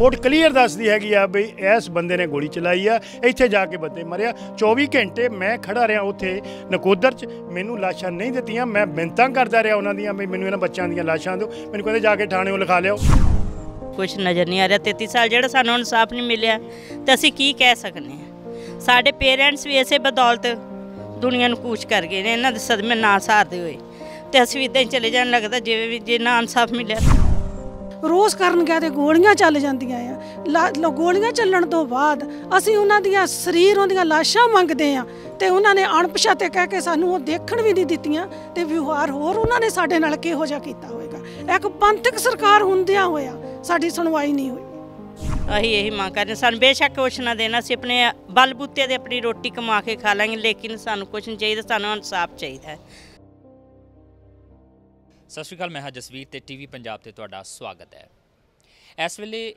Report clear ਦੱਸਦੀ ਹੈਗੀ ਆ ਵੀ ਇਸ ਬੰਦੇ ਨੇ ਗੋਲੀ ਚਲਾਈ ਆ, ਇੱਥੇ ਜਾ ਕੇ ਬੰਦੇ ਮਰਿਆ। 24 ਘੰਟੇ ਮੈਂ ਖੜਾ ਰਿਹਾ ਉੱਥੇ ਨਕੋਦਰ 'ਚ, ਮੈਨੂੰ ਲਾਸ਼ਾਂ ਨਹੀਂ ਦਿੱਤੀਆਂ, ਮੈਂ ਮਿੰਤਾਂ ਕਰਦਾ ਰਿਹਾ ਉਹਨਾਂ ਦੀਆਂ ਵੀ ਮੈਨੂੰ ਇਹਨਾਂ ਬੱਚਿਆਂ ਦੀਆਂ ਲਾਸ਼ਾਂ ਦਿਓ, ਮੈਨੂੰ ਕਹਿੰਦੇ ਜਾ ਕੇ ਥਾਣੇ ਉਹ ਲਿਖਾ ਲਿਓ। ਕੁਝ ਨਜ਼ਰ ਨਹੀਂ ਆ ਰਿਹਾ 33 ਸਾਲ ਜਿਹੜਾ ਸਾਨੂੰ ਇਨਸਾਫ ਨਹੀਂ ਮਿਲਿਆ, ਤੇ ਅਸੀਂ ਕੀ ਕਹਿ ਸਕਨੇ ਆ? ਸਾਡੇ ਪੇਰੈਂਟਸ ਵੀ ਇਸੇ ਬਦੌਲਤ ਦੁਨੀਆ ਨੂੰ ਕੂਚ ਕਰ ਗਏ ਨੇ, ਇਹਨਾਂ ਦੇ ਸਦਮੇ ਨਾ ਸਹਾਰਦੇ ਹੋਏ, ਤੇ ਅਸੀਂ ਵੀ ਇਦਾਂ ਹੀ ਚਲੇ ਜਾਣ, ਲੱਗਦਾ ਜਿਵੇਂ ਵੀ ਜੇ ਨਾ ਇਨਸਾਫ ਮਿਲਿਆ। ਰੋਸ ਕਰਨ ਗਿਆ ਤੇ ਗੋਲੀਆਂ ਚੱਲ ਜਾਂਦੀਆਂ ਆ। ਲਾ- ਗੋਲੀਆਂ ਚੱਲਣ ਤੋਂ ਬਾਅਦ ਅਸੀਂ ਉਹਨਾਂ ਦੀਆਂ ਸਰੀਰ ਉਹਦੀਆਂ ਲਾਸ਼ਾਂ ਮੰਗਦੇ ਆ ਤੇ ਉਹਨਾਂ ਨੇ ਅਣਪਛਾਤੇ ਕਹਿ ਕੇ ਸਾਨੂੰ ਉਹ ਦੇਖਣ ਵੀ ਨਹੀਂ ਦਿੱਤੀਆਂ ਤੇ ਵਿਵਹਾਰ ਹੋਰ ਉਹਨਾਂ ਨੇ ਸਾਡੇ ਨਾਲ ਕਿਹੋ ਜਿਹਾ ਕੀਤਾ ਹੋਵੇਗਾ ਇੱਕ ਪੰਥਕ ਸਰਕਾਰ ਹੁੰਦਿਆਂ ਹੋਇਆ ਸਾਡੀ ਸੁਣਵਾਈ ਨਹੀਂ ਹੋਈ। ਅਸੀਂ ਇਹੀ ਮੰਗ ਕਰਦੇ ਸਾਨੂੰ ਬੇਸ਼ੱਕ ਕੁਛ ਨਾ ਦੇਣਾ, ਅਸੀਂ ਆਪਣੇ ਬਲਬੂਤੇ ਦੇ ਆਪਣੀ ਰੋਟੀ ਕਮਾ ਕੇ ਖਾ ਲਾਂਗੇ, ਲੇਕਿਨ ਸਾਨੂੰ ਕੁਛ ਨਹੀਂ ਚਾਹੀਦਾ, ਸਾਨੂੰ ਇਨਸਾਫ ਚਾਹੀਦਾ ਸਤਿ ਸ਼੍ਰੀ ਅਕਾਲ, ਮੈਂ ਹਾਂ ਜਸਵੀਰ ਤੇ ਟੀਵੀ ਪੰਜਾਬ ਤੇ ਤੁਹਾਡਾ ਸਵਾਗਤ ਹੈ। ਇਸ ਵੇਲੇ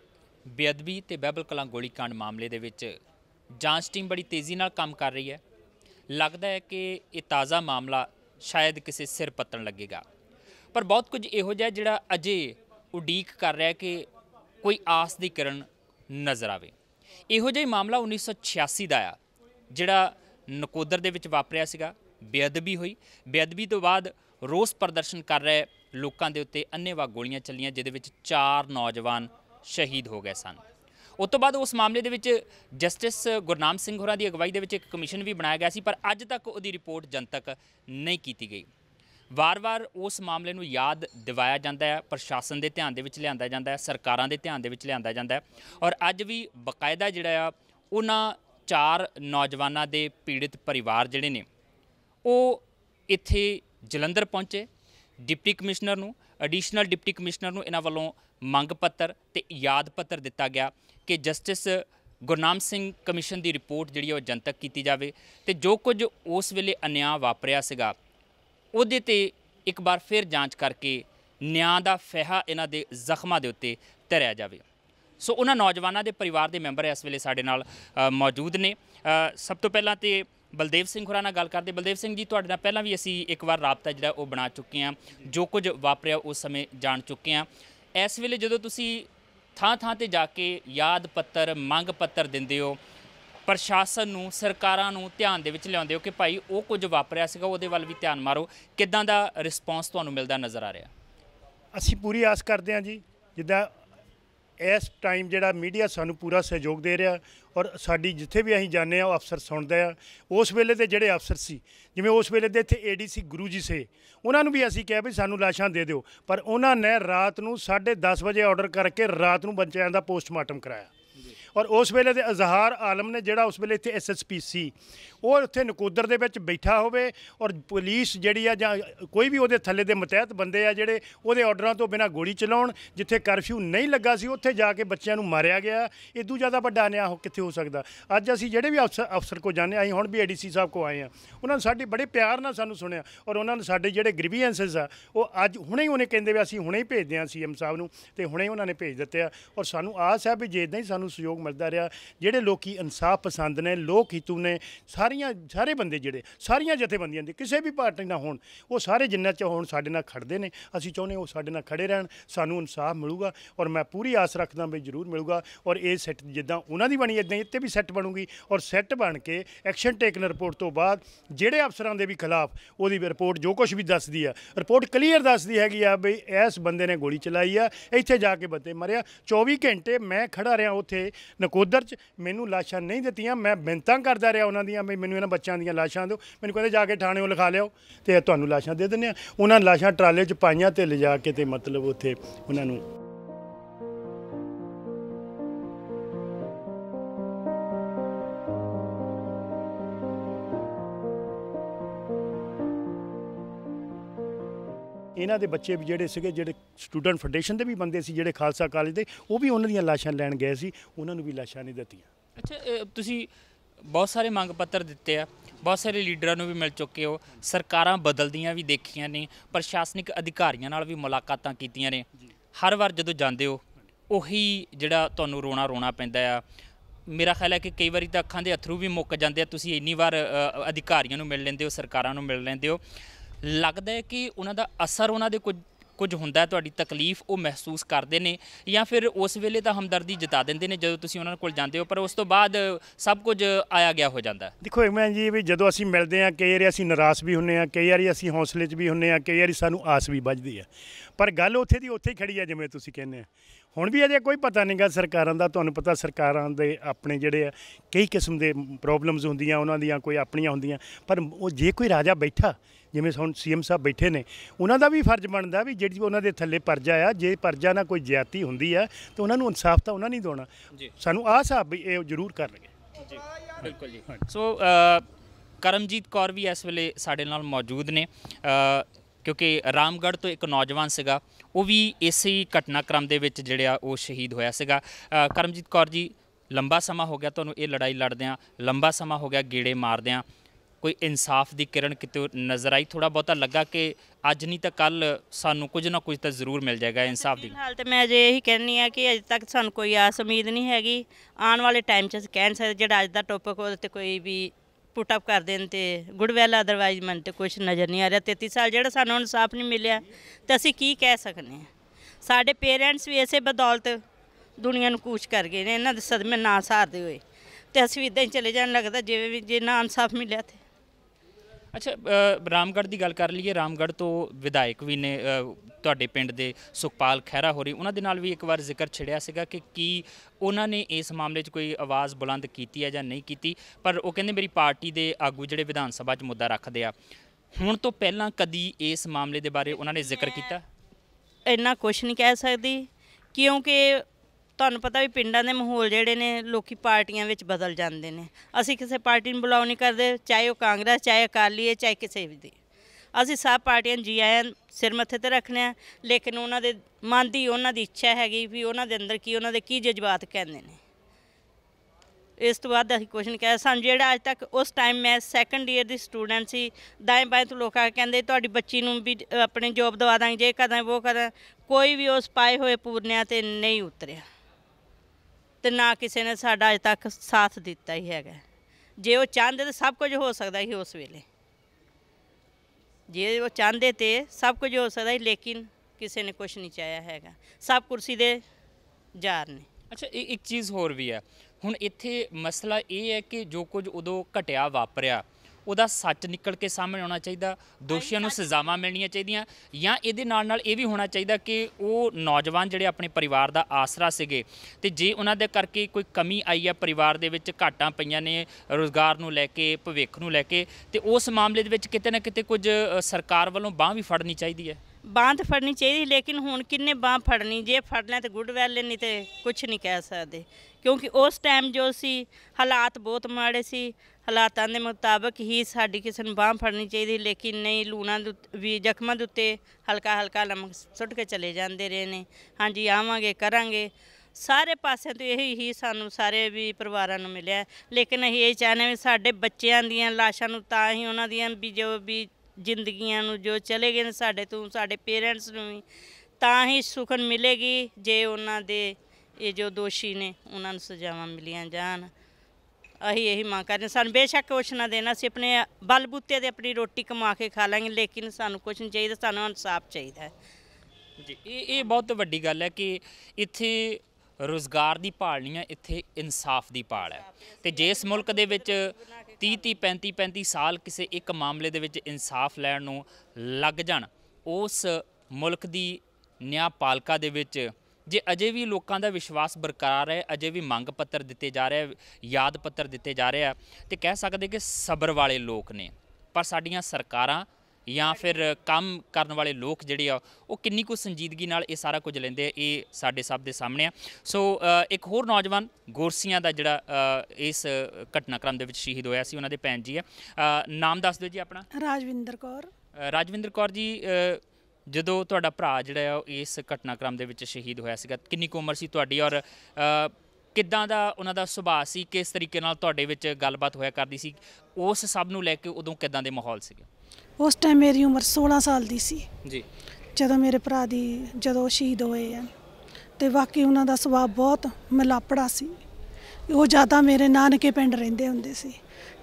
ਬੇਅਦਬੀ ਤੇ ਬਹਿਬਲ ਕਲਾਂ ਗੋਲੀकांड ਮਾਮਲੇ ਦੇ ਵਿੱਚ ਜਾਂਚ ਟੀਮ ਬੜੀ ਤੇਜ਼ੀ ਨਾਲ ਕੰਮ ਕਰ ਰਹੀ ਹੈ। ਲੱਗਦਾ ਹੈ ਕਿ ਇਹ ਤਾਜ਼ਾ ਮਾਮਲਾ ਸ਼ਾਇਦ ਕਿਸੇ ਸਿਰ ਪੱਤਣ ਲੱਗੇਗਾ। ਪਰ ਬਹੁਤ ਕੁਝ ਇਹੋ ਜਿਹਾ ਜਿਹੜਾ ਅਜੇ ਉਡੀਕ ਕਰ ਰਿਹਾ ਕਿ ਕੋਈ ਆਸ ਦੀ ਕਿਰਨ ਨਜ਼ਰ ਆਵੇ। ਇਹੋ ਜਿਹਾ ਹੀ ਮਾਮਲਾ 1986 ਦਾ ਆ, ਜਿਹੜਾ ਨਕੋਦਰ ਦੇ ਵਿੱਚ ਵਾਪਰਿਆ ਸੀਗਾ। ਬੇਅਦਬੀ ਹੋਈ। ਬੇਅਦਬੀ ਤੋਂ ਬਾਅਦ ਰੋਸ ਪ੍ਰਦਰਸ਼ਨ ਕਰ ਰਹੇ ਲੋਕਾਂ ਦੇ ਉੱਤੇ ਅੰਨ੍ਹੇਵਾਹ ਗੋਲੀਆਂ ਚੱਲੀਆਂ, ਜਿਹਦੇ ਵਿੱਚ ਚਾਰ ਨੌਜਵਾਨ ਸ਼ਹੀਦ ਹੋ ਗਏ ਸਨ। ਉਸ ਤੋਂ ਬਾਅਦ ਉਸ ਮਾਮਲੇ ਦੇ ਵਿੱਚ ਜਸਟਿਸ ਗੁਰਨਾਮ ਸਿੰਘ ਹੋਰਾਂ ਦੀ ਅਗਵਾਈ ਦੇ ਵਿੱਚ ਇੱਕ ਕਮਿਸ਼ਨ ਵੀ ਬਣਾਇਆ ਗਿਆ ਸੀ, ਪਰ ਅੱਜ ਤੱਕ ਉਹਦੀ ਰਿਪੋਰਟ ਜਨਤਕ ਨਹੀਂ ਕੀਤੀ ਗਈ। ਵਾਰ-ਵਾਰ ਉਸ ਮਾਮਲੇ ਨੂੰ ਯਾਦ ਦਿਵਾਇਆ ਜਾਂਦਾ ਹੈ, ਪ੍ਰਸ਼ਾਸਨ ਦੇ ਧਿਆਨ ਦੇ ਵਿੱਚ ਲਿਆਂਦਾ ਜਾਂਦਾ ਹੈ, ਸਰਕਾਰਾਂ ਦੇ ਧਿਆਨ ਦੇ ਵਿੱਚ ਲਿਆਂਦਾ ਜਾਂਦਾ ਹੈ, ਔਰ ਅੱਜ ਵੀ ਬਕਾਇਦਾ ਜਿਹੜਾ ਆ, ਉਹਨਾਂ ਚਾਰ ਨੌਜਵਾਨਾਂ ਦੇ ਪੀੜਿਤ ਪਰਿਵਾਰ ਜਿਹੜੇ ਨੇ, ਉਹ ਇੱਥੇ ਜਲੰਧਰ ਪਹੁੰਚੇ, ਡਿਪਟੀ ਕਮਿਸ਼ਨਰ ਨੂੰ ਐਡੀਸ਼ਨਲ ਡਿਪਟੀ ਕਮਿਸ਼ਨਰ ਨੂੰ ਇਹਨਾਂ ਵੱਲੋਂ ਮੰਗ ਪੱਤਰ ਤੇ ਯਾਦ ਪੱਤਰ ਦਿੱਤਾ ਗਿਆ ਕਿ ਜਸਟਿਸ ਗੁਰਨਾਮ ਸਿੰਘ ਕਮਿਸ਼ਨ ਦੀ ਰਿਪੋਰਟ ਜਿਹੜੀ ਹੈ ਉਹ ਜਨਤਕ ਕੀਤੀ ਜਾਵੇ ਤੇ ਜੋ ਕੁਝ ਉਸ ਵੇਲੇ ਅਨਿਆਂ ਵਾਪਰਿਆ ਸੀਗਾ, ਉਹਦੇ ਤੇ ਇੱਕ ਵਾਰ ਫਿਰ ਜਾਂਚ ਕਰਕੇ ਨਿਆਂ ਦਾ ਫਹਿਆ ਇਹਨਾਂ ਦੇ ਜ਼ਖਮਾਂ ਦੇ ਉੱਤੇ ਧਰਿਆ ਜਾਵੇ। ਸੋ ਉਹਨਾਂ ਨੌਜਵਾਨਾਂ ਦੇ ਪਰਿਵਾਰ ਦੇ ਮੈਂਬਰ ਇਸ ਵੇਲੇ ਸਾਡੇ ਨਾਲ ਮੌਜੂਦ ਨੇ। ਸਭ ਤੋਂ ਪਹਿਲਾਂ ਤੇ ਬਲਦੇਵ ਸਿੰਘ ਹੋਰਾਂ ਨਾਲ ਗੱਲ ਕਰਦੇ ਬਲਦੇਵ ਸਿੰਘ ਜੀ, ਤੁਹਾਡੇ ਨਾਲ ਪਹਿਲਾਂ ਵੀ ਅਸੀਂ ਇੱਕ ਵਾਰ ਰਾਬਤਾ ਜਿਹੜਾ ਉਹ ਬਣਾ ਚੁੱਕੇ ਹਾਂ। ਜੋ ਕੁਝ ਵਾਪਰਿਆ ਉਸ ਸਮੇਂ ਜਾਣ ਚੁੱਕੇ ਹਾਂ। ਇਸ ਵੇਲੇ ਜਦੋਂ ਤੁਸੀਂ ਥਾਂ ਥਾਂ ਤੇ ਜਾ ਕੇ ਯਾਦ ਪੱਤਰ, ਮੰਗ ਪੱਤਰ ਦਿੰਦੇ ਹੋ, ਪ੍ਰਸ਼ਾਸਨ ਨੂੰ, ਸਰਕਾਰਾਂ ਨੂੰ ਧਿਆਨ ਦੇ ਵਿੱਚ ਲਿਆਉਂਦੇ ਹੋ ਕਿ ਭਾਈ ਉਹ ਕੁਝ ਵਾਪਰਿਆ ਸੀਗਾ, ਉਹਦੇ ਵੱਲ ਵੀ ਧਿਆਨ ਮਾਰੋ। ਕਿੱਦਾਂ ਦਾ ਰਿਸਪੌਂਸ ਤੁਹਾਨੂੰ ਮਿਲਦਾ, ਨਜ਼ਰ ਆ ਰਿਹਾ? ਅਸੀਂ ਪੂਰੀ ਆਸ ਕਰਦੇ ਹਾਂ ਜੀ, ਜਿੱਦਾਂ ਇਸ ਟਾਈਮ ਜਿਹੜਾ ਮੀਡੀਆ ਸਾਨੂੰ ਪੂਰਾ ਸਹਿਯੋਗ ਦੇ ਰਿਹਾ ਔਰ ਸਾਡੀ ਜਿੱਥੇ ਵੀ ਅਸੀਂ ਜਾਂਦੇ ਆ ਉਹ ਅਫਸਰ ਸੁਣਦੇ ਆ। ਉਸ ਵੇਲੇ ਦੇ ਜਿਹੜੇ ਅਫਸਰ ਸੀ, ਜਿਵੇਂ ਉਸ ਵੇਲੇ ਦੇ ਇੱਥੇ ਏਡੀਸੀ ਗੁਰੂ ਜੀ ਸੇ, ਉਹਨਾਂ ਨੂੰ ਵੀ ਅਸੀਂ ਕਿਹਾ ਵੀ ਸਾਨੂੰ ਲਾਸ਼ਾਂ ਦੇ ਦਿਓ। ਪਰ ਉਹਨਾਂ ਨੇ ਰਾਤ ਨੂੰ 10:30 ਵਜੇ ਆਰਡਰ ਕਰਕੇ ਰਾਤ ਨੂੰ ਬੱਚਿਆਂ ਦਾ ਪੋਸਟਮਾਰਟਮ ਕਰਾਇਆ। ਔਰ ਉਸ ਵੇਲੇ ਦੇ ਅਜ਼ਹਾਰ ਆਲਮ ਨੇ ਜਿਹੜਾ ਉਸ ਵੇਲੇ ਇੱਥੇ ਐਸਐਸਪੀ ਸੀ ਉਹ ਉੱਥੇ ਨਕੋਦਰ ਦੇ ਵਿੱਚ ਬੈਠਾ ਹੋਵੇ ਔਰ ਪੁਲਿਸ ਜਿਹੜੀ ਆ ਜਾਂ ਕੋਈ ਵੀ ਉਹਦੇ ਥੱਲੇ ਦੇ ਮਤਹਿਤ ਬੰਦੇ ਆ ਜਿਹੜੇ ਉਹਦੇ ਆਰਡਰਾਂ ਤੋਂ ਬਿਨਾ ਗੋਲੀ ਚਲਾਉਣ ਜਿੱਥੇ ਕਰਫਿਊ ਨਹੀਂ ਲੱਗਾ ਸੀ ਉੱਥੇ ਜਾ ਕੇ ਬੱਚਿਆਂ ਨੂੰ ਮਾਰਿਆ ਗਿਆ। ਇਦੋਂ ਜ਼ਿਆਦਾ ਵੱਡਾ ਅਨਿਆਂ ਹੋ ਕਿੱਥੇ ਹੋ ਸਕਦਾ। ਅੱਜ ਅਸੀਂ ਜਿਹੜੇ ਵੀ ਅਫਸਰ ਅਫਸਰ ਕੋ ਜਾਂਦੇ ਹਾਂ, ਅਸੀਂ ਹੁਣ ਵੀ ਏਡੀਸੀ ਸਾਹਿਬ ਕੋ ਆਏ ਆ ਉਹਨਾਂ ਨੇ ਸਾਡੀ ਬੜੇ ਪਿਆਰ ਨਾਲ ਸਾਨੂੰ ਸੁਣਿਆ ਔਰ ਉਹਨਾਂ ਨੇ ਸਾਡੇ ਜਿਹੜੇ ਗ੍ਰੀਵੀਐਂਸਸ ਆ ਉਹ ਅੱਜ ਹੁਣੇ ਹੀ ਉਹਨੇ ਕਹਿੰਦੇ ਵੀ ਅਸੀਂ ਹੁਣੇ ਹੀ ਭੇਜਦੇ ਹਾਂ ਸੀਐਮ ਸਾਹਿਬ ਨੂੰ ਤੇ ਹੁਣੇ ਹੀ ਉਹਨਾਂ ਨੇ ਭੇਜ ਦਿੱਤੇ ਆ। ਔਰ ਸਾਨੂੰ ਆਸ ਹੈ ਵੀ ਜੇ ਇਦਾਂ ਹੀ ਸਾਨੂੰ ਸਹਿਯੋਗ ਮਿਲਦਾ ਰਿਹਾ, ਜਿਹੜੇ ਲੋਕੀ ਇਨਸਾਫ ਪਸੰਦ ਨੇ, ਲੋਕ ਹਿੱਤੂ ਨੇ, ਸਾਰੀਆਂ, ਸਾਰੇ ਬੰਦੇ ਜਿਹੜੇ, ਸਾਰੀਆਂ ਜਥੇਬੰਦੀਆਂ ਦੇ, ਕਿਸੇ ਵੀ ਪਾਰਟੀ ਨਾਲ ਹੋਣ, ਉਹ ਸਾਰੇ ਜਿੰਨਾ ਚ ਹੋਣ ਸਾਡੇ ਨਾਲ ਖੜਦੇ ਨੇ, ਅਸੀਂ ਚਾਹੁੰਦੇ ਉਹ ਸਾਡੇ ਨਾਲ ਖੜੇ ਰਹਿਣ, ਸਾਨੂੰ ਇਨਸਾਫ ਮਿਲੂਗਾ ਔਰ ਮੈਂ ਪੂਰੀ ਆਸ ਰੱਖਦਾ ਵੀ ਜ਼ਰੂਰ ਮਿਲੂਗਾ ਔਰ ਇਹ ਸੈੱਟ ਜਿੱਦਾਂ ਉਹਨਾਂ ਦੀ ਬਣੀ, ਇਦਾਂ ਇੱਥੇ ਵੀ ਸੈੱਟ ਬਣੂਗੀ ਔਰ ਸੈੱਟ ਬਣ ਕੇ ਐਕਸ਼ਨ ਟੇਕਨ ਰਿਪੋਰਟ ਤੋਂ ਬਾਅਦ ਜਿਹੜੇ ਅਫਸਰਾਂ ਦੇ ਵੀ ਖਿਲਾਫ ਉਹਦੀ ਰਿਪੋਰਟ ਜੋ ਕੁਝ ਵੀ ਦੱਸਦੀ ਆ, ਰਿਪੋਰਟ ਕਲੀਅਰ ਦੱਸਦੀ ਹੈਗੀ ਆ ਬਈ ਇਸ ਬੰਦੇ ਨੇ ਗੋਲੀ ਚਲਾਈ ਆ, ਇੱਥੇ ਜਾ ਕੇ ਬੰਦੇ ਮਰਿਆ 24 ਘੰਟੇ ਮੈਂ ਖੜਾ ਰਿਹਾ ਉੱਥੇ ਨਕੋਦਰ 'ਚ ਮੈਨੂੰ ਲਾਸ਼ਾਂ ਨਹੀਂ ਦਿੱਤੀਆਂ। ਮੈਂ ਮਿੰਤਾਂ ਕਰਦਾ ਰਿਹਾ ਉਹਨਾਂ ਦੀਆਂ ਵੀ ਮੈਨੂੰ ਇਹਨਾਂ ਬੱਚਿਆਂ ਦੀਆਂ ਲਾਸ਼ਾਂ ਦਿਓ। ਮੈਨੂੰ ਕਹਿੰਦੇ, ਜਾ ਕੇ ਥਾਣੇ ਉਹ ਲਿਖਾ ਲਿਓ ਤੇ ਤੁਹਾਨੂੰ ਲਾਸ਼ਾਂ ਦੇ ਦਿੰਦੇ ਆ ਉਹਨਾਂ ਲਾਸ਼ਾਂ ਟਰਾਲੇ 'ਚ ਪਾਈਆਂ ਤੇ ਲਿਜਾ ਕੇ ਤੇ ਮਤਲਬ ਉੱਥੇ ਉਹਨਾਂ ਨੂੰ ਇਹਨਾਂ ਦੇ ਬੱਚੇ ਵੀ ਜਿਹੜੇ ਸੀਗੇ ਜਿਹੜੇ ਸਟੂਡੈਂਟ ਫੈਡਰੇਸ਼ਨ ਦੇ ਵੀ ਬੰਦੇ ਸੀ ਜਿਹੜੇ ਖਾਲਸਾ ਕਾਲਜ ਦੇ ਉਹ ਵੀ ਉਹਨਾਂ ਦੀਆਂ ਲਾਸ਼ਾਂ ਲੈਣ ਗਏ ਸੀ ਉਹਨਾਂ ਨੂੰ ਵੀ ਲਾਸ਼ਾਂ ਨਹੀਂ ਦਿੱਤੀਆਂ। ਅੱਛਾ ਤੁਸੀਂ ਬਹੁਤ ਸਾਰੇ ਮੰਗ ਪੱਤਰ ਦਿੱਤੇ ਆ ਬਹੁਤ ਸਾਰੇ ਲੀਡਰਾਂ ਨੂੰ ਵੀ ਮਿਲ ਚੁੱਕੇ ਹੋ ਸਰਕਾਰਾਂ ਬਦਲਦੀਆਂ ਵੀ ਦੇਖੀਆਂ ਨੇ ਪ੍ਰਸ਼ਾਸਨਿਕ ਅਧਿਕਾਰੀਆਂ ਨਾਲ ਵੀ ਮੁਲਾਕਾਤਾਂ ਕੀਤੀਆਂ ਨੇ। ਹਰ ਵਾਰ ਜਦੋਂ ਜਾਂਦੇ ਹੋ ਉਹੀ ਜਿਹੜਾ ਤੁਹਾਨੂੰ ਰੋਣਾ ਰੋਣਾ ਪੈਂਦਾ ਆ। ਮੇਰਾ ਖਿਆਲ ਹੈ ਕਿ ਕਈ ਵਾਰੀ ਤਾਂ ਅੱਖਾਂ ਦੇ ਅਥਰੂ ਵੀ ਮੁੱਕ ਜਾਂਦੇ ਆ ਤੁਸੀਂ ਇੰਨੀ ਵਾਰ ਅਧਿਕਾਰੀਆਂ ਨੂੰ ਮਿਲ ਲੈਂਦੇ ਹੋ ਸਰਕਾਰਾਂ ਨੂੰ ਮਿਲ ਲੈਂਦੇ ਹੋ। ਲੱਗਦਾ ਹੈ ਕਿ ਉਹਨਾਂ ਦਾ ਅਸਰ ਉਹਨਾਂ ਦੇ ਕੁਝ ਕੁਝ ਹੁੰਦਾ ਤੁਹਾਡੀ ਤਕਲੀਫ ਉਹ ਮਹਿਸੂਸ ਕਰਦੇ ਨੇ ਜਾਂ ਫਿਰ ਉਸ ਵੇਲੇ ਤਾਂ ਹਮਦਰਦੀ ਜਤਾ ਦਿੰਦੇ ਨੇ ਜਦੋਂ ਤੁਸੀਂ ਉਹਨਾਂ ਕੋਲ ਜਾਂਦੇ ਹੋ, ਪਰ ਉਸ ਤੋਂ ਬਾਅਦ ਸਭ ਕੁਝ ਆਇਆ ਗਿਆ ਹੋ ਜਾਂਦਾ ਦੇਖੋ ਮੈਂ ਜੀ ਵੀ ਜਦੋਂ ਅਸੀਂ ਮਿਲਦੇ ਹਾਂ, ਕਈ ਵਾਰੀ ਅਸੀਂ ਨਿਰਾਸ਼ ਵੀ ਹੁੰਨੇ ਆ ਕਈ ਵਾਰੀ ਅਸੀਂ ਹੌਸਲੇ 'ਚ ਵੀ ਹੁੰਨੇ ਆ ਕਈ ਵਾਰੀ ਸਾਨੂੰ ਆਸ ਵੀ ਵੱਜਦੀ ਆ ਪਰ ਗੱਲ ਉੱਥੇ ਦੀ ਉੱਥੇ ਹੀ ਖੜੀ ਆ ਜਿਵੇਂ ਤੁਸੀਂ ਕਹਿੰਦੇ ਆ ਹੁਣ ਵੀ ਅਜੇ ਕੋਈ ਪਤਾ ਨਹੀਂਗਾ ਸਰਕਾਰਾਂ ਦਾ, ਤੁਹਾਨੂੰ ਪਤਾ ਸਰਕਾਰਾਂ ਦੇ ਆਪਣੇ ਜਿਹੜੇ ਆ, ਕਈ ਕਿਸਮ ਦੇ ਪ੍ਰੋਬਲਮਸ ਹੁੰਦੀਆਂ, ਉਹਨਾਂ ਦੀਆਂ ਕੋਈ ਆਪਣੀਆਂ ਹੁੰਦੀਆਂ, ਪਰ ਉਹ ਜੇ ਕੋਈ ਰਾਜਾ ਬੈਠਾ ਜਿਵੇਂ ਹੁਣ ਸੀਐਮ ਸਾਹਿਬ ਬੈਠੇ ਨੇ ਉਹਨਾਂ ਦਾ ਵੀ ਫਰਜ਼ ਬਣਦਾ ਵੀ ਜਿਹੜੀ ਉਹਨਾਂ ਦੇ ਥੱਲੇ ਪਰਜਾ ਆ ਜੇ ਪਰਜਾ ਨਾਲ ਕੋਈ ਜ਼ਿਆਦਤੀ ਹੁੰਦੀ ਆ ਤਾਂ ਉਹਨਾਂ ਨੂੰ ਇਨਸਾਫ ਤਾਂ ਉਹਨਾਂ ਨਹੀਂ ਦੇਣਾ। ਸਾਨੂੰ ਆਸ ਆ ਵੀ ਇਹ ਜ਼ਰੂਰ ਕਰਨਗੇ। ਜੀ ਬਿਲਕੁਲ ਜੀ। ਸੋ ਕਰਮਜੀਤ ਕੌਰ ਵੀ ਇਸ ਵੇਲੇ ਸਾਡੇ ਨਾਲ ਮੌਜੂਦ ਨੇ। ਕਿਉਂਕਿ ਰਾਮਗੜ੍ਹ ਤੋਂ ਇੱਕ ਨੌਜਵਾਨ ਸੀਗਾ ਉਹ ਵੀ ਇਸੇ ਘਟਨਾਕ੍ਰਮ ਦੇ ਵਿੱਚ ਜਿਹੜਾ ਉਹ ਸ਼ਹੀਦ ਹੋਇਆ ਸੀਗਾ। ਕਰਮਜੀਤ ਕੌਰ ਜੀ ਲੰਬਾ ਸਮਾਂ ਹੋ ਗਿਆ ਤੁਹਾਨੂੰ ਇਹ ਲੜਾਈ ਲੜਦਿਆਂ ਲੰਬਾ ਸਮਾਂ ਹੋ ਗਿਆ ਗੇੜੇ ਮਾਰਦਿਆਂ। ਕੋਈ ਇਨਸਾਫ ਦੀ ਕਿਰਨ ਕਿਤੇ ਨਜ਼ਰ ਆਈ? ਥੋੜਾ ਬਹੁਤਾ ਲੱਗਾ ਕਿ ਅੱਜ ਨਹੀਂ ਤਾਂ ਕੱਲ ਸਾਨੂੰ ਕੁਝ ਨਾ ਕੁਝ ਤਾਂ ਜ਼ਰੂਰ ਮਿਲ ਜਾਏਗਾ ਇਨਸਾਫ ਦੀ। ਫਿਲਹਾਲ ਤੇ ਮੈਂ ਅਜੇ ਇਹੀ ਕਹਿੰਨੀ ਆ ਕਿ ਅਜੇ ਤੱਕ ਸਾਨੂੰ ਕੋਈ ਆਸ ਉਮੀਦ ਨਹੀਂ ਹੈਗੀ। ਆਉਣ ਵਾਲੇ ਟਾਈਮ 'ਚ ਅਸੀਂ ਕਹਿ ਨਹੀਂ ਸਕਦੇ ਜਿਹੜਾ ਅੱਜ ਦਾ ਟੌਪਿਕ ਉਹਦੇ ਤੇ ਕੋਈ ਵੀ ਪੁੱਟ ਅਪ ਕਰ ਦੇਣ ਤੇ ਗੁੱਡ ਵੈਲ ਅਦਰਵਾਈਜ਼ ਮਨ ਤੇ ਕੁਝ ਨਜ਼ਰ ਨਹੀਂ ਆ ਰਿਹਾ। 33 ਸਾਲ ਜਿਹੜਾ ਸਾਨੂੰ ਇਨਸਾਫ ਨਹੀਂ ਮਿਲਿਆ, ਤੇ ਅਸੀਂ ਕੀ ਕਹਿ ਸਕਨੇ ਆ ਸਾਡੇ ਪੇਰੈਂਟਸ ਵੀ ਇਸੇ ਬਦੌਲਤ ਦੁਨੀਆ ਨੂੰ ਕੂਚ ਕਰ ਗਏ ਨੇ। ਇਹਨਾਂ ਦੇ ਸਦਮੇ ਨਾ ਸਹਾਰਦੇ ਹੋਏ। ਤੇ ਅਸੀਂ ਵੀ ਇਦਾਂ ਹੀ ਚਲੇ ਜਾਣ, ਲੱਗਦਾ ਜਿਵੇਂ ਵੀ ਜੇ ਨਾ ਇਨਸਾਫ ਮਿਲਿਆ ਤੇ। ਅੱਛਾ ਰਾਮਗੜ੍ਹ ਦੀ ਗੱਲ ਕਰ ਲਈਏ ਰਾਮਗੜ੍ਹ ਤੋਂ ਵਿਧਾਇਕ ਵੀ ਨੇ ਤੁਹਾਡੇ ਪਿੰਡ ਦੇ ਸੁਖਪਾਲ ਖਹਿਰਾ ਹੋਰੀ ਉਹਨਾਂ ਦੇ ਨਾਲ ਵੀ ਇੱਕ ਵਾਰ ਜ਼ਿਕਰ ਛਿੜਿਆ ਸੀਗਾ ਕਿ ਕੀ ਉਹਨਾਂ ਨੇ ਇਸ ਮਾਮਲੇ 'ਚ ਕੋਈ ਆਵਾਜ਼ ਬੁਲੰਦ ਕੀਤੀ ਹੈ ਜਾਂ ਨਹੀਂ ਕੀਤੀ ਪਰ ਉਹ ਕਹਿੰਦੇ ਮੇਰੀ ਪਾਰਟੀ ਦੇ ਆਗੂ ਜਿਹੜੇ ਵਿਧਾਨ ਸਭਾ 'ਚ ਮੁੱਦਾ ਰੱਖਦੇ ਆ। ਹੁਣ ਤੋਂ ਪਹਿਲਾਂ ਕਦੀ ਇਸ ਮਾਮਲੇ ਦੇ ਬਾਰੇ ਉਹਨਾਂ ਨੇ ਜ਼ਿਕਰ ਕੀਤਾ? ਇੰਨਾ ਕੁਝ ਨਹੀਂ ਕਹਿ ਸਕਦੀ ਕਿਉਂਕਿ ਤੁਹਾਨੂੰ ਪਤਾ ਵੀ ਪਿੰਡਾਂ ਦੇ ਮਾਹੌਲ ਜਿਹੜੇ ਨੇ, ਲੋਕੀ ਪਾਰਟੀਆਂ ਵਿੱਚ ਬਦਲ ਜਾਂਦੇ ਨੇ। ਅਸੀਂ ਕਿਸੇ ਪਾਰਟੀ ਨੂੰ ਬੁਲਾਉ ਨਹੀਂ ਕਰਦੇ, ਚਾਹੇ ਉਹ ਕਾਂਗਰਸ, ਚਾਹੇ ਅਕਾਲੀ ਹੈ, ਚਾਹੇ ਕਿਸੇ ਵੀ ਦੀ। ਅਸੀਂ ਸਭ ਪਾਰਟੀਆਂ ਜੀ ਆਇਆਂ ਸਿਰ ਮੱਥੇ ਤੇ ਰੱਖਣੇ ਆ ਲੇਕਿਨ ਉਹਨਾਂ ਦੇ ਮਨ ਦੀ, ਉਹਨਾਂ ਦੀ ਇੱਛਾ ਹੈਗੀ ਵੀ ਉਹਨਾਂ ਦੇ ਅੰਦਰ ਕੀ, ਉਹਨਾਂ ਦੇ ਕੀ ਜਜ਼ਬਾਤ ਕਹਿੰਦੇ ਨੇ। ਇਸ ਤੋਂ ਬਾਅਦ ਅਸੀਂ ਕੁਝ ਨਹੀਂ ਕਹਿ, ਸਾਨੂੰ ਜਿਹੜਾ ਅੱਜ ਤੱਕ ਉਸ ਟਾਈਮ ਮੈਂ ਸੈਕੰਡ ਈਅਰ ਦੀ ਸਟੂਡੈਂਟ ਸੀ, ਦਾਏ ਬਾएं ਤੋਂ ਲੋਕ ਆ ਕੇ ਕਹਿੰਦੇ, ਤੁਹਾਡੀ ਬੱਚੀ ਨੂੰ ਵੀ ਆਪਣੇ ਜੋਬ ਦਵਾ ਦਾਂਗੇ, ਜੇ ਕਦਾਂ ਉਹ ਕਦਾਂ। ਕੋਈ ਵੀ ਉਸ ਪਾਏ ਹੋਏ ਪੂਰਨਿਆਂ ਤੇ ਨਹੀਂ ਉਤਰਿਆ। ਤੇ ਨਾ ਕਿਸੇ ਨੇ ਸਾਡਾ ਅਜੇ ਤੱਕ ਸਾਥ ਦਿੱਤਾ ਹੀ ਹੈਗਾ। ਜੇ ਉਹ ਚਾਹੁੰਦੇ ਤਾਂ ਸਭ ਕੁਝ ਹੋ ਸਕਦਾ ਸੀ ਉਸ ਵੇਲੇ। ਜੇ ਉਹ ਚਾਹੁੰਦੇ ਤੇ ਸਭ ਕੁਝ ਹੋ ਸਕਦਾ ਸੀ, ਲੇਕਿਨ ਕਿਸੇ ਨੇ ਕੁਝ ਨਹੀਂ ਚਾਹਿਆ ਹੈਗਾ। ਸਭ ਕੁਰਸੀ ਦੇ ਜਾਰ ਨੇ। ਅੱਛਾ, ਇਹ ਇੱਕ ਚੀਜ਼ ਹੋਰ ਵੀ ਹੈ। ਹੁਣ ਇੱਥੇ ਮਸਲਾ ਇਹ ਹੈ ਕਿ ਜੋ ਕੁਝ ਉਦੋਂ ਘਟਿਆ, ਵਾਪਰਿਆ ਉਹਦਾ ਸੱਚ ਨਿਕਲ ਕੇ ਸਾਹਮਣੇ ਆਉਣਾ ਚਾਹੀਦਾ ਦੋਸ਼ੀਆਂ ਨੂੰ ਸਜ਼ਾਵਾਂ ਮਿਲਣੀਆਂ ਚਾਹੀਦੀਆਂ ਜਾਂ ਇਹਦੇ ਨਾਲ ਨਾਲ ਇਹ ਵੀ ਹੋਣਾ ਚਾਹੀਦਾ ਕਿ ਉਹ ਨੌਜਵਾਨ ਜਿਹੜੇ ਆਪਣੇ ਪਰਿਵਾਰ ਦਾ ਆਸਰਾ ਸੀਗੇ ਤੇ ਜੇ ਉਹਨਾਂ ਦੇ ਕਰਕੇ ਕੋਈ ਕਮੀ ਆਈ ਹੈ ਪਰਿਵਾਰ ਦੇ ਵਿੱਚ ਘਾਟਾਂ ਪਈਆਂ ਨੇ ਰੋਜ਼ਗਾਰ ਨੂੰ ਲੈ ਕੇ ਭਵਿੱਖ ਨੂੰ ਲੈ ਕੇ ਤੇ ਉਸ ਮਾਮਲੇ ਦੇ ਵਿੱਚ ਕਿਤੇ ਨਾ ਕਿਤੇ ਕੁਝ ਸਰਕਾਰ ਵੱਲੋਂ ਬਾਹ ਵੀ ਫੜਨੀ ਚਾਹੀਦੀ ਹੈ? ਬਾਂਹ ਤਾਂ ਫੜਨੀ ਚਾਹੀਦੀ ਲੇਕਿਨ ਹੁਣ ਕਿੰਨੇ ਬਾਂਹ ਫੜਨੀ? ਜੇ ਫੜ ਲੈ ਤੇ ਗੁੱਡ ਵੈਲ ਨਹੀਂ ਤੇ ਕੁਝ ਨਹੀਂ ਕਹਿ ਸਕਦੇ। ਕਿਉਂਕਿ ਉਸ ਟਾਈਮ ਜੋ ਸੀ ਹਾਲਾਤ ਬਹੁਤ ਮਾੜੇ ਸੀ ਹਾਲਾਤਾਂ ਦੇ ਮੁਤਾਬਕ ਹੀ ਸਾਡੀ ਕਿਸੇ ਨੂੰ ਬਾਂਹ ਫੜਨੀ ਚਾਹੀਦੀ, ਲੇਕਿਨ ਨਹੀਂ, ਲੂਣਾ ਦੇ ਵੀ ਜ਼ਖਮਾਂ ਦੇ ਉੱਤੇ ਹਲਕਾ ਹਲਕਾ ਲਮਕ ਸੁੱਟ ਕੇ ਚਲੇ ਜਾਂਦੇ ਰਹੇ ਨੇ। ਹਾਂਜੀ, ਆਵਾਂਗੇ, ਕਰਾਂਗੇ। ਸਾਰੇ ਪਾਸਿਆਂ ਤੋਂ ਇਹੀ ਹੀ ਸਾਨੂੰ ਸਾਰੇ ਵੀ ਪਰਿਵਾਰਾਂ ਨੂੰ ਮਿਲਿਆ। ਲੇਕਿਨ ਅਸੀਂ ਇਹ ਚਾਹੁੰਦੇ ਵੀ ਸਾਡੇ ਬੱਚਿਆਂ ਦੀਆਂ ਲਾਸ਼ਾਂ ਨੂੰ ਤਾਂ ਹੀ ਉਹਨਾਂ ਦੀਆਂ ਵੀ ਜੋ ਵੀ ਜ਼ਿੰਦਗੀਆਂ ਨੂੰ ਜੋ ਚਲੇ ਗਏ ਨੇ ਸਾਡੇ ਤੋਂ, ਸਾਡੇ ਪੇਰੈਂਟਸ ਨੂੰ ਵੀ ਤਾਂ ਹੀ ਸੁਖਨ ਮਿਲੇਗੀ ਜੇ ਉਹਨਾਂ ਦੇ ਇਹ ਜੋ ਦੋਸ਼ੀ ਨੇ, ਉਹਨਾਂ ਨੂੰ ਸਜ਼ਾਵਾਂ ਮਿਲੀਆਂ ਜਾਣ। ਅਸੀਂ ਇਹੀ ਮੰਗ ਕਰਦੇ ਹਾਂ। ਸਾਨੂੰ ਬੇਸ਼ੱਕ ਕੁਛ ਨਾ ਦੇਣਾ, ਅਸੀਂ ਆਪਣੇ ਬਲਬੂਤੇ ਤੇ ਆਪਣੀ ਰੋਟੀ ਕਮਾ ਕੇ ਖਾ ਲਾਂਗੇ, ਲੇਕਿਨ ਸਾਨੂੰ ਕੁਛ ਨਹੀਂ ਚਾਹੀਦਾ, ਸਾਨੂੰ ਇਨਸਾਫ ਚਾਹੀਦਾ ਹੈ ਜੀ, ਇਹ ਇਹ ਬਹੁਤ ਵੱਡੀ ਗੱਲ ਹੈ ਕਿ ਇੱਥੇ ਰੋਜ਼ਗਾਰ ਦੀ ਭਾਲ ਨਹੀਂ ਹੈ, ਇੱਥੇ ਇਨਸਾਫ ਦੀ ਭਾਲ ਹੈ ਤੇ ਜਿਸ ਮੁਲਕ ਦੇ ਵਿੱਚ 30 30 35 35 ਸਾਲ ਕਿਸੇ ਇੱਕ ਮਾਮਲੇ ਦੇ ਵਿੱਚ ਇਨਸਾਫ ਲੈਣ ਨੂੰ ਲੱਗ ਜਾਣ, ਉਸ ਮੁਲਕ ਦੀ ਨਿਆਂਪਾਲਕਾ ਦੇ ਵਿੱਚ ਜੇ ਅਜੇ ਵੀ ਲੋਕਾਂ ਦਾ ਵਿਸ਼ਵਾਸ ਬਰਕਰਾਰ ਹੈ ਅਜੇ ਵੀ ਮੰਗ ਪੱਤਰ ਦਿੱਤੇ ਜਾ ਰਹੇ ਆ, ਯਾਦ ਪੱਤਰ ਦਿੱਤੇ ਜਾ ਰਹੇ ਆ ਤੇ ਕਹਿ ਸਕਦੇ ਕਿ ਸਬਰ ਵਾਲੇ ਲੋਕ ਨੇ। ਪਰ ਸਾਡੀਆਂ ਸਰਕਾਰਾਂ ਜਾਂ ਫਿਰ ਕੰਮ ਕਰਨ ਵਾਲੇ ਲੋਕ ਜਿਹੜੇ ਆ ਉਹ ਕਿੰਨੀ ਕੁ ਸੰਜੀਦਗੀ ਨਾਲ ਇਹ ਸਾਰਾ ਕੁਝ ਲੈਂਦੇ ਆ ਇਹ ਸਾਡੇ ਸਭ ਦੇ ਸਾਹਮਣੇ ਆ। ਸੋ ਇੱਕ ਹੋਰ ਨੌਜਵਾਨ ਗੋਰਸੀਆਂ ਦਾ ਜਿਹੜਾ ਇਸ ਘਟਨਾਕ੍ਰਮ ਦੇ ਵਿੱਚ ਸ਼ਹੀਦ ਹੋਇਆ ਸੀ ਉਹਨਾਂ ਦੇ ਭੈਣ ਜੀ ਆ ਨਾਮ ਦੱਸ ਦਿਓ ਜੀ ਆਪਣਾ। ਰਾਜਵਿੰਦਰ ਕੌਰ। ਰਾਜਵਿੰਦਰ ਕੌਰ ਜੀ ਜਦੋਂ ਤੁਹਾਡਾ ਭਰਾ ਜਿਹੜਾ ਆ ਉਹ ਇਸ ਘਟਨਾਕ੍ਰਮ ਦੇ ਵਿੱਚ ਸ਼ਹੀਦ ਹੋਇਆ ਸੀਗਾ ਕਿੰਨੀ ਕੁ ਉਮਰ ਸੀ ਤੁਹਾਡੀ? ਔਰ ਕਿੱਦਾਂ ਦਾ ਉਹਨਾਂ ਦਾ ਸੁਭਾਅ ਸੀ? ਕਿਸ ਤਰੀਕੇ ਨਾਲ ਤੁਹਾਡੇ ਵਿੱਚ ਗੱਲਬਾਤ ਹੋਇਆ ਕਰਦੀ ਸੀ? ਉਸ ਸਭ ਨੂੰ ਲੈ ਕੇ ਉਦੋਂ ਕਿੱਦਾਂ ਦੇ ਮਾਹੌਲ ਸੀਗੇ? ਉਸ ਟਾਈਮ ਮੇਰੀ ਉਮਰ 16 ਸਾਲ ਦੀ ਸੀ। ਜੀ। ਜਦੋਂ ਮੇਰੇ ਭਰਾ ਦੀ ਜਦੋਂ ਸ਼ਹੀਦ ਹੋਏ ਆ ਤੇ ਵਾਕਈ ਉਹਨਾਂ ਦਾ ਸੁਭਾਅ ਬਹੁਤ ਮਿਲਾਪੜਾ ਸੀ। ਉਹ ਜ਼ਿਆਦਾ ਮੇਰੇ ਨਾਨਕੇ ਪਿੰਡ ਰਹਿੰਦੇ ਹੁੰਦੇ ਸੀ।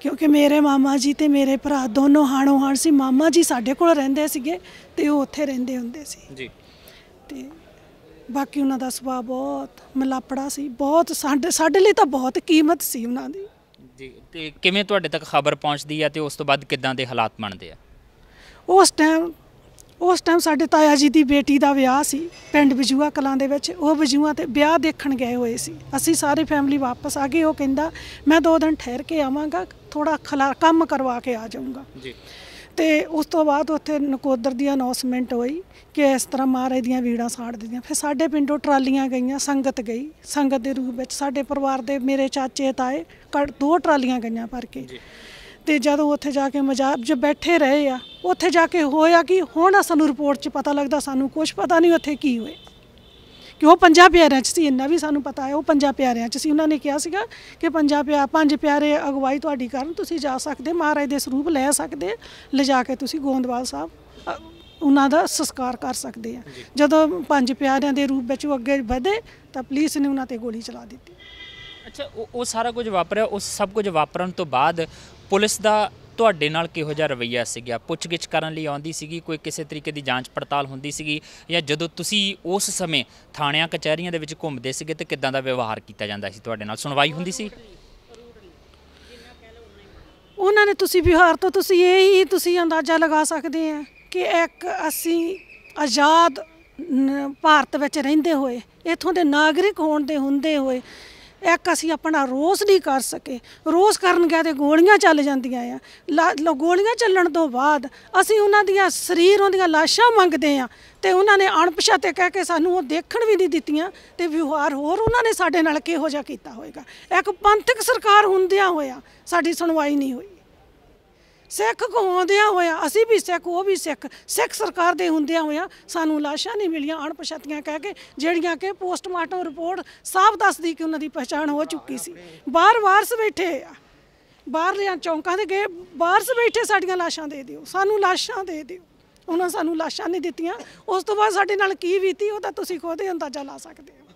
ਕਿਉਂਕਿ ਮੇਰੇ ਮਾਮਾ ਜੀ ਤੇ ਮੇਰੇ ਭਰਾ ਦੋਨੋਂ ਹਾਣੋ ਹਾਣ ਸੀ। ਮਾਮਾ ਜੀ ਸਾਡੇ ਕੋਲ ਰਹਿੰਦੇ ਸੀਗੇ ਤੇ ਉਹ ਉੱਥੇ ਰਹਿੰਦੇ ਹੁੰਦੇ ਸੀ। ਜੀ। ਤੇ ਬਾਕੀ ਉਹਨਾਂ ਦਾ ਸੁਭਾਅ ਬਹੁਤ ਮਲਾਪੜਾ ਸੀ। ਬਹੁਤ ਸਾਡੇ ਸਾਡੇ ਲਈ ਤਾਂ ਬਹੁਤ ਕੀਮਤ ਸੀ ਉਹਨਾਂ ਦੀ। ਜੀ ਤੇ ਕਿਵੇਂ ਤੁਹਾਡੇ ਤੱਕ ਖਬਰ ਪਹੁੰਚਦੀ ਹੈ ਤੇ ਉਸ ਤੋਂ ਬਾਅਦ ਕਿੱਦਾਂ ਦੇ ਹਾਲਾਤ ਬਣਦੇ ਆ? ਉਸ ਟਾਈਮ ਉਸ ਟਾਈਮ ਸਾਡੇ ਤਾਇਆ ਜੀ ਦੀ ਬੇਟੀ ਦਾ ਵਿਆਹ ਸੀ ਪਿੰਡ ਬਜੂਆ ਕਲਾਂ ਦੇ ਵਿੱਚ ਉਹ ਬਜੂਆ ਤੇ ਵਿਆਹ ਦੇਖਣ ਗਏ ਹੋਏ ਸੀ। ਅਸੀਂ ਸਾਰੇ ਫੈਮਿਲੀ ਵਾਪਸ ਆ ਗਏ ਉਹ ਕਹਿੰਦਾ ਮੈਂ ਦੋ ਦਿਨ ਠਹਿਰ ਕੇ ਆਵਾਂਗਾ ਥੋੜਾ ਖਲਾ ਕੰਮ ਕਰਵਾ ਕੇ ਆ ਜਾਊਂਗਾ। ਜੀ। ਤੇ ਉਸ ਤੋਂ ਬਾਅਦ ਉੱਥੇ ਨਕੋਦਰ ਦੀ ਅਨਾਉਂਸਮੈਂਟ ਹੋਈ ਕਿ ਇਸ ਤਰ੍ਹਾਂ ਮਹਾਰਾਜ ਦੀਆਂ ਵੀੜਾਂ ਸਾੜ ਦਿੱਤੀਆਂ। ਫਿਰ ਸਾਡੇ ਪਿੰਡੋਂ ਟਰਾਲੀਆਂ ਗਈਆਂ ਸੰਗਤ ਗਈ। ਸੰਗਤ ਦੇ ਰੂਪ ਵਿੱਚ ਸਾਡੇ ਪਰਿਵਾਰ ਦੇ ਮੇਰੇ ਚਾਚੇ ਤਾਏ ਦੋ ਟਰਾਲੀਆਂ ਗਈਆਂ ਭਰ ਕੇ। ਤੇ ਜਦੋਂ ਉੱਥੇ ਜਾ ਕੇ ਮਜਾਬ 'ਚ ਬੈਠੇ ਰਹੇ ਆ ਉੱਥੇ ਜਾ ਕੇ ਹੋਇਆ ਕਿ? ਹੁਣ ਸਾਨੂੰ ਰਿਪੋਰਟ 'ਚ ਪਤਾ ਲੱਗਦਾ ਸਾਨੂੰ ਕੁਝ ਪਤਾ ਨਹੀਂ ਉੱਥੇ ਕੀ ਹੋਇਆ। ਕਿ ਉਹ ਪੰਜਾਂ ਪਿਆਰਿਆਂ 'ਚ ਸੀ ਇੰਨਾ ਵੀ ਸਾਨੂੰ ਪਤਾ ਹੈ ਉਹ ਪੰਜਾਂ ਪਿਆਰਿਆਂ 'ਚ ਸੀ। ਉਹਨਾਂ ਨੇ ਕਿਹਾ ਸੀਗਾ ਕਿ ਪੰਜਾਂ ਪਿਆ ਪੰਜ ਪਿਆਰੇ ਅਗਵਾਈ ਤੁਹਾਡੀ ਕਰਨ ਤੁਸੀਂ ਜਾ ਸਕਦੇ ਮਹਾਰਾਜ ਦੇ ਸਰੂਪ ਲੈ ਸਕਦੇ ਲਿਜਾ ਕੇ ਤੁਸੀਂ ਗੋਂਦਵਾਲ ਸਾਹਿਬ ਉਹਨਾਂ ਦਾ ਸੰਸਕਾਰ ਕਰ ਸਕਦੇ ਆ। ਜਦੋਂ ਪੰਜ ਪਿਆਰਿਆਂ ਦੇ ਰੂਪ ਵਿੱਚ ਉਹ ਅੱਗੇ ਵਧੇ ਤਾਂ ਪੁਲਿਸ ਨੇ ਉਹਨਾਂ ਤੇ ਗੋਲੀ ਚਲਾ ਦਿੱਤੀ। ਅੱਛਾ ਉਹ ਉਹ ਸਾਰਾ ਕੁਝ ਵਾਪਰਿਆ ਉਸ ਸਭ ਕੁਝ ਵਾਪਰਨ ਤੋਂ ਬਾਅਦ ਪੁਲਿਸ ਦਾ ਤੁਹਾਡੇ ਨਾਲ ਕਿਹੋ ਜਿਹਾ ਰਵੱਈਆ ਸੀਗਾ? ਪੁੱਛਗਿੱਛ ਕਰਨ ਲਈ ਆਉਂਦੀ ਸੀਗੀ, ਕੋਈ ਕਿਸੇ ਤਰੀਕੇ ਦੀ ਜਾਂਚ ਪੜਤਾਲ ਹੁੰਦੀ ਸੀਗੀ ਜਾਂ ਜਦੋਂ ਤੁਸੀਂ ਉਸ ਸਮੇਂ ਥਾਣਿਆਂ, ਕਚਹਿਰੀਆਂ ਦੇ ਵਿੱਚ ਘੁੰਮਦੇ ਸੀਗੇ ਤੇ ਕਿੱਦਾਂ ਦਾ ਵਿਵਹਾਰ ਕੀਤਾ ਜਾਂਦਾ ਸੀ ਤੁਹਾਡੇ ਨਾਲ? ਸੁਣਵਾਈ ਹੁੰਦੀ ਸੀ? ਉਹਨਾਂ ਨੇ ਤੁਸੀਂ ਵਿਹਾਰ ਤੋਂ ਤੁਸੀਂ ਇਹ ਹੀ ਤੁਸੀਂ ਅੰਦਾਜ਼ਾ ਲਗਾ ਸਕਦੇ ਆ ਕਿ ਇੱਕ ਅਸੀਂ ਆਜ਼ਾਦ ਭਾਰਤ ਵਿੱਚ ਰਹਿੰਦੇ ਹੋਏ, ਇਥੋਂ ਦੇ ਨਾਗਰਿਕ ਹੋਣ ਦੇ ਹੁੰਦੇ ਹੋਏ ਇੱਕ ਅਸੀਂ ਆਪਣਾ ਰੋਸ ਨਹੀਂ ਕਰ ਸਕੇ। ਰੋਸ ਕਰਨ ਗਿਆ ਤੇ ਗੋਲੀਆਂ ਚੱਲ ਜਾਂਦੀਆਂ ਆ। ਲਾ- ਲ- ਗੋਲੀਆਂ ਚੱਲਣ ਤੋਂ ਬਾਅਦ ਅਸੀਂ ਉਹਨਾਂ ਦੀਆਂ ਸਰੀਰ, ਉਹਦੀਆਂ ਲਾਸ਼ਾਂ ਮੰਗਦੇ ਆ ਤੇ ਉਹਨਾਂ ਨੇ ਅਣਪਛਾਤੇ ਕਹਿ ਕੇ ਸਾਨੂੰ ਉਹ ਦੇਖਣ ਵੀ ਨਹੀਂ ਦਿੱਤੀਆਂ ਤੇ ਵਿਵਹਾਰ ਹੋਰ ਉਹਨਾਂ ਨੇ ਸਾਡੇ ਨਾਲ ਕਿਹੋ ਜਿਹਾ ਕੀਤਾ ਹੋਵੇਗਾ ਇੱਕ ਪੰਥਕ ਸਰਕਾਰ ਹੁੰਦਿਆਂ ਹੋਇਆ ਸਾਡੀ ਸੁਣਵਾਈ ਨਹੀਂ ਹੋਈ। ਸਿੱਖ ਕਹਾਉਂਦਿਆਂ ਹੋਇਆ, ਅਸੀਂ ਵੀ ਸਿੱਖ, ਉਹ ਵੀ ਸਿੱਖ ਸਿੱਖ ਸਰਕਾਰ ਦੇ ਹੁੰਦਿਆਂ ਹੋਇਆ ਸਾਨੂੰ ਲਾਸ਼ਾਂ ਨਹੀਂ ਮਿਲੀਆਂ, ਅਣਪਛਾਤੀਆਂ ਕਹਿ ਕੇ, ਜਿਹੜੀਆਂ ਕਿ ਪੋਸਟਮਾਰਟਮ ਰਿਪੋਰਟ ਸਾਫ਼ ਦੱਸਦੀ ਕਿ ਉਹਨਾਂ ਦੀ ਪਛਾਣ ਹੋ ਚੁੱਕੀ ਸੀ। ਬਾਹਰ ਵਾਰਸ ਬੈਠੇ ਆ, ਬਾਹਰਲਿਆਂ ਚੌਂਕਾਂ ਦੇ ਗਏ, ਵਾਰਸ ਬੈਠੇ ਸਾਡੀਆਂ ਲਾਸ਼ਾਂ ਦੇ ਦਿਓ, ਸਾਨੂੰ ਲਾਸ਼ਾਂ ਦੇ ਦਿਓ। ਉਹਨਾਂ ਸਾਨੂੰ ਲਾਸ਼ਾਂ ਨਹੀਂ ਦਿੱਤੀਆਂ, ਉਸ ਤੋਂ ਬਾਅਦ ਸਾਡੇ ਨਾਲ ਕੀ ਬੀਤੀ, ਉਹ ਤਾਂ ਤੁਸੀਂ ਖੁਦ ਹੀ ਅੰਦਾਜ਼ਾ ਲਾ ਸਕਦੇ ਹੋ।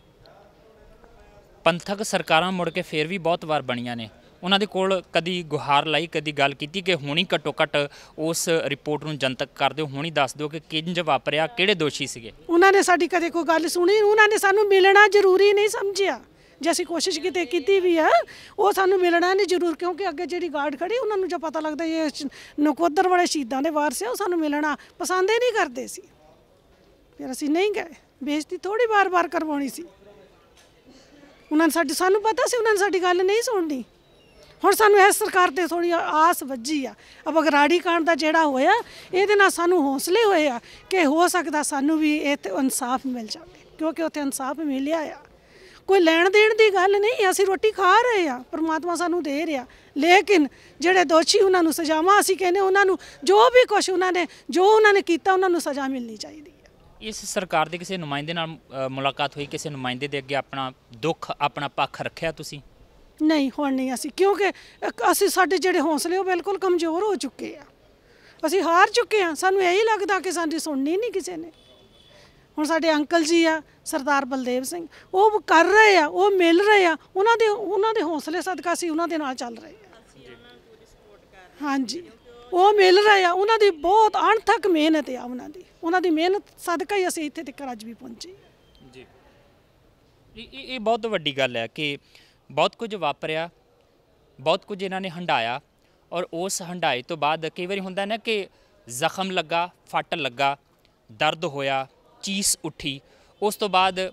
ਪੰਥਕ ਸਰਕਾਰਾਂ ਮੁੜ ਕੇ ਫੇਰ ਵੀ ਬਹੁਤ ਵਾਰ ਬਣੀਆਂ ਨੇ। ਉਹਨਾਂ ਦੇ ਕੋਲ ਕਦੀ ਗੁਹਾਰ ਲਾਈ, ਕਦੀ ਗੱਲ ਕੀਤੀ ਕਿ ਹੁਣੀ ਘੱਟੋ ਘੱਟ ਉਸ ਰਿਪੋਰਟ ਨੂੰ ਜਨਤਕ ਕਰ ਦਿਓ, ਹੁਣੀ ਦੱਸ ਦਿਓ ਕਿ ਕਿੰਜ ਵਾਪਰਿਆ, ਕਿਹੜੇ ਦੋਸ਼ੀ ਸੀਗੇ। ਉਹਨਾਂ ਨੇ ਸਾਡੀ ਕਦੇ ਕੋਈ ਗੱਲ ਸੁਣੀ, ਉਹਨਾਂ ਨੇ ਸਾਨੂੰ ਮਿਲਣਾ ਜ਼ਰੂਰੀ ਨਹੀਂ ਸਮਝਿਆ। ਜੇ ਅਸੀਂ ਕੋਸ਼ਿਸ਼ ਕਿਤੇ ਕੀਤੀ ਵੀ ਆ, ਉਹ ਸਾਨੂੰ ਮਿਲਣਾ ਨਹੀਂ ਜ਼ਰੂਰ, ਕਿਉਂਕਿ ਅੱਗੇ ਜਿਹੜੀ ਗਾਰਡ ਖੜੀ, ਉਹਨਾਂ ਨੂੰ ਜੋ ਪਤਾ ਲੱਗਦਾ ਇਹ ਨਕੋਦਰ ਵਾਲੇ ਸ਼ਹੀਦਾਂ ਦੇ ਵਾਰਸ ਆ, ਉਹ ਸਾਨੂੰ ਮਿਲਣਾ ਪਸੰਦ ਹੀ ਨਹੀਂ ਕਰਦੇ ਸੀ। ਫਿਰ ਅਸੀਂ ਨਹੀਂ ਗਏ। ਬੇਇੱਜ਼ਤੀ ਥੋੜੀ ਵਾਰ-ਵਾਰ ਕਰਵਾਉਣੀ ਸੀ। ਉਹਨਾਂ ਨੇ ਸਾਡੀ, ਸਾਨੂੰ ਪਤਾ ਸੀ ਉਹਨਾਂ ਨੇ ਸਾਡੀ ਗੱਲ ਨਹੀਂ ਸੁਣਨੀ। ਹੁਣ ਸਾਨੂੰ ਇਸ ਸਰਕਾਰ ਤੇ ਥੋੜੀ ਆਸ ਵੱਜੀ ਆ। ਅਬ ਅਗਰਾੜੀ ਕਾਂਡ ਦਾ ਜਿਹੜਾ ਹੋਇਆ, ਇਹਦੇ ਨਾਲ ਸਾਨੂੰ ਹੌਸਲੇ ਹੋਏ ਆ ਕਿ ਹੋ ਸਕਦਾ ਸਾਨੂੰ ਵੀ ਇਹ ਤੇ ਇਨਸਾਫ ਮਿਲ ਜਾਵੇ, ਕਿਉਂਕਿ ਉੱਥੇ ਇਨਸਾਫ ਮਿਲਿਆ ਆ। ਕੋਈ ਲੈਣ ਦੇਣ ਦੀ ਗੱਲ ਨਹੀਂ, ਅਸੀਂ ਰੋਟੀ ਖਾ ਰਹੇ ਆ, ਪਰਮਾਤਮਾ ਸਾਨੂੰ ਦੇ ਰਿਹਾ। ਲੇਕਿਨ ਜਿਹੜੇ ਦੋਸ਼ੀ ਉਹਨਾਂ ਨੂੰ ਸਜ਼ਾਵਾਂ ਅਸੀਂ ਕਹਿੰਦੇ ਉਹਨਾਂ ਨੂੰ ਜੋ ਵੀ ਕੁਝ ਉਹਨਾਂ ਨੇ, ਜੋ ਉਹਨਾਂ ਨੇ ਕੀਤਾ, ਉਹਨਾਂ ਨੂੰ ਸਜ਼ਾ ਮਿਲਣੀ ਚਾਹੀਦੀ ਹੈ ਇਸ ਸਰਕਾਰ ਦੇ ਕਿਸੇ ਨੁਮਾਇੰਦੇ ਨਾਲ ਮੁਲਾਕਾਤ ਹੋਈ, ਕਿਸੇ ਨੁਮਾਇੰਦੇ ਦੇ ਅੱਗੇ ਆਪਣਾ ਦੁੱਖ, ਆਪਣਾ ਪੱਖ ਰੱਖਿਆ ਤੁਸੀਂ? ਨਹੀਂ ਹੁਣ ਨਹੀਂ ਅਸੀਂ, ਕਿਉਂਕਿ ਅਸੀਂ ਸਾਡੇ ਜਿਹੜੇ ਹੌਸਲੇ ਉਹ ਬਿਲਕੁਲ ਕਮਜ਼ੋਰ ਹੋ ਚੁੱਕੇ ਆ। ਅਸੀਂ ਹਾਰ ਚੁੱਕੇ ਆ, ਸਾਨੂੰ ਇਹੀ ਲੱਗਦਾ ਕਿ ਸਾਡੀ ਸੁਣਨੀ ਨਹੀਂ ਕਿਸੇ ਨੇ। ਹੁਣ ਸਾਡੇ ਅੰਕਲ ਜੀ ਆ, ਸਰਦਾਰ ਬਲਦੇਵ ਸਿੰਘ, ਉਹ ਕਰ ਰਹੇ ਆ, ਉਹ ਮਿਲ ਰਹੇ ਆ, ਉਹਨਾਂ ਦੇ ਉਹਨਾਂ ਦੇ ਹੌਸਲੇ ਸਦਕਾ ਅਸੀਂ ਉਹਨਾਂ ਦੇ ਨਾਲ ਚੱਲ ਰਹੇ ਆ। ਹਾਂਜੀ, ਉਹ ਮਿਲ ਰਹੇ ਆ, ਉਹਨਾਂ ਦੀ ਬਹੁਤ ਅਣਥੱਕ ਮਿਹਨਤ ਆ ਉਹਨਾਂ ਦੀ। ਉਹਨਾਂ ਦੀ ਮਿਹਨਤ ਸਦਕਾ ਹੀ ਅਸੀਂ ਇੱਥੇ ਤੱਕ ਅੱਜ ਵੀ ਪਹੁੰਚੇ। ਜੀ। ਇਹ ਇਹ ਬਹੁਤ ਵੱਡੀ ਗੱਲ ਹੈ ਕਿ ਬਹੁਤ ਕੁਝ ਵਾਪਰਿਆ, ਬਹੁਤ ਕੁਝ ਇਹਨਾਂ ਨੇ ਹੰਡਾਇਆ ਔਰ ਉਸ ਹੰਡਾਏ ਤੋਂ ਬਾਅਦ ਕਈ ਵਾਰੀ ਹੁੰਦਾ ਨਾ ਕਿ ਜ਼ਖਮ ਲੱਗਾ, ਫੱਟ ਲੱਗਾ, ਦਰਦ ਹੋਇਆ, ਚੀਸ ਉੱਠੀ, ਉਸ ਤੋਂ ਬਾਅਦ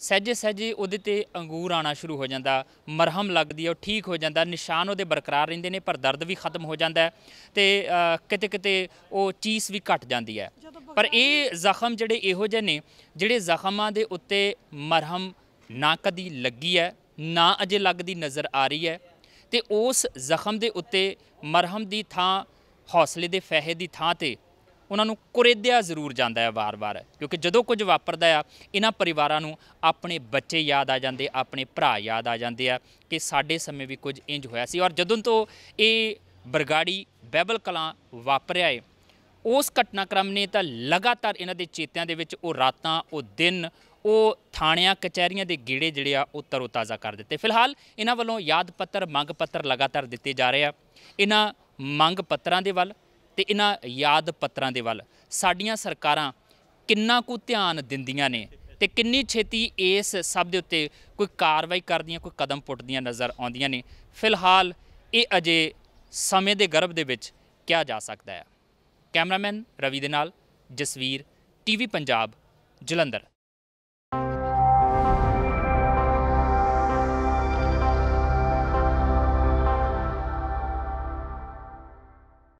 ਸਹਿਜੇ ਸਹਿਜੇ ਉਹਦੇ ਤੇ ਅੰਗੂਰ ਆਣਾ ਸ਼ੁਰੂ ਹੋ ਜਾਂਦਾ, ਮਰਹਮ ਲੱਗਦੀ ਹੈ, ਉਹ ਠੀਕ ਹੋ ਜਾਂਦਾ, ਨਿਸ਼ਾਨ ਉਹਦੇ ਬਰਕਰਾਰ ਰਹਿੰਦੇ ਨੇ, ਪਰ ਦਰਦ ਵੀ ਖਤਮ ਹੋ ਜਾਂਦਾ ਹੈ ਤੇ ਕਿਤੇ ਕਿਤੇ ਉਹ ਚੀਸ ਵੀ ਘਟ ਜਾਂਦੀ ਹੈ। ਪਰ ਇਹ ਜ਼ਖਮ ਜਿਹੜੇ ਇਹੋ ਜਿਹੇ ਨੇ, ਜਿਹੜੇ ਜ਼ਖਮਾਂ ਦੇ ਉੱਤੇ ਮਰਹਮ ਨਾ ਕਦੀ ਲੱਗੀ ਹੈ ਨਾ ਅਜੇ ਲੱਗਦੀ ਨਜ਼ਰ ਆ ਰਹੀ ਹੈ ਤੇ ਉਸ ਜ਼ਖਮ ਦੇ ਉੱਤੇ ਮਰਹਮ ਦੀ ਥਾਂ, ਹੌਸਲੇ ਦੇ ਫਹਿ ਦੀ ਥਾਂ ਤੇ ਉਹਨਾਂ ਨੂੰ ਕੁਰੇਦਿਆ ਜ਼ਰੂਰ ਜਾਂਦਾ ਹੈ ਵਾਰ-ਵਾਰ, ਕਿਉਂਕਿ ਜਦੋਂ ਕੁਝ ਵਾਪਰਦਾ ਆ, ਇਹਨਾਂ ਪਰਿਵਾਰਾਂ ਨੂੰ ਆਪਣੇ ਬੱਚੇ ਯਾਦ ਆ ਜਾਂਦੇ, ਆਪਣੇ ਭਰਾ ਯਾਦ ਆ ਜਾਂਦੇ ਆ ਕਿ ਸਾਡੇ ਸਮੇਂ ਵੀ ਕੁਝ ਇੰਜ ਹੋਇਆ ਸੀ। ਔਰ ਜਦੋਂ ਤੋਂ ਇਹ ਬਰਗਾੜੀ ਬੈਬਲ ਕਲਾਂ ਵਾਪਰਿਆ ਏ, ਉਸ ਘਟਨਾਕ੍ਰਮ ਨੇ ਤਾਂ ਲਗਾਤਾਰ ਇਹਨਾਂ ਦੇ ਚੇਤਿਆਂ ਦੇ ਵਿੱਚ ਉਹ ਰਾਤਾਂ, ਉਹ ਦਿਨ ਉਹ ਥਾਣਿਆਂ, ਕਚਹਿਰੀਆਂ ਦੇ ਗੇੜੇ ਜਿਹੜੇ ਆ ਉਹ ਤਰੋਤਾਜ਼ਾ ਕਰ ਦਿੱਤੇ। ਫਿਲਹਾਲ ਇਹਨਾਂ ਵੱਲੋਂ ਯਾਦ ਪੱਤਰ, ਮੰਗ ਪੱਤਰ ਲਗਾਤਾਰ ਦਿੱਤੇ ਜਾ ਰਹੇ ਆ। ਇਹਨਾਂ ਮੰਗ ਪੱਤਰਾਂ ਦੇ ਵੱਲ ਤੇ ਇਹਨਾਂ ਯਾਦ ਪੱਤਰਾਂ ਦੇ ਵੱਲ ਸਾਡੀਆਂ ਸਰਕਾਰਾਂ ਕਿੰਨਾ ਕੁ ਧਿਆਨ ਦਿੰਦੀਆਂ ਨੇ ਤੇ ਕਿੰਨੀ ਛੇਤੀ ਇਸ ਸਭ ਦੇ ਉੱਤੇ ਕੋਈ ਕਾਰਵਾਈ ਕਰਦੀਆਂ, ਕੋਈ ਕਦਮ ਪੁੱਟਦੀਆਂ ਨਜ਼ਰ ਆਉਂਦੀਆਂ ਨੇ। ਫਿਲਹਾਲ ਇਹ ਅਜੇ ਸਮੇਂ ਦੇ ਗਰਭ ਦੇ ਵਿੱਚ ਕਿਹਾ ਜਾ ਸਕਦਾ ਹੈ। ਕੈਮਰਾਮੈਨ ਰਵੀ ਦੇ ਨਾਲ ਜਸਵੀਰ, ਟੀਵੀ ਪੰਜਾਬ, ਜਲੰਧਰ।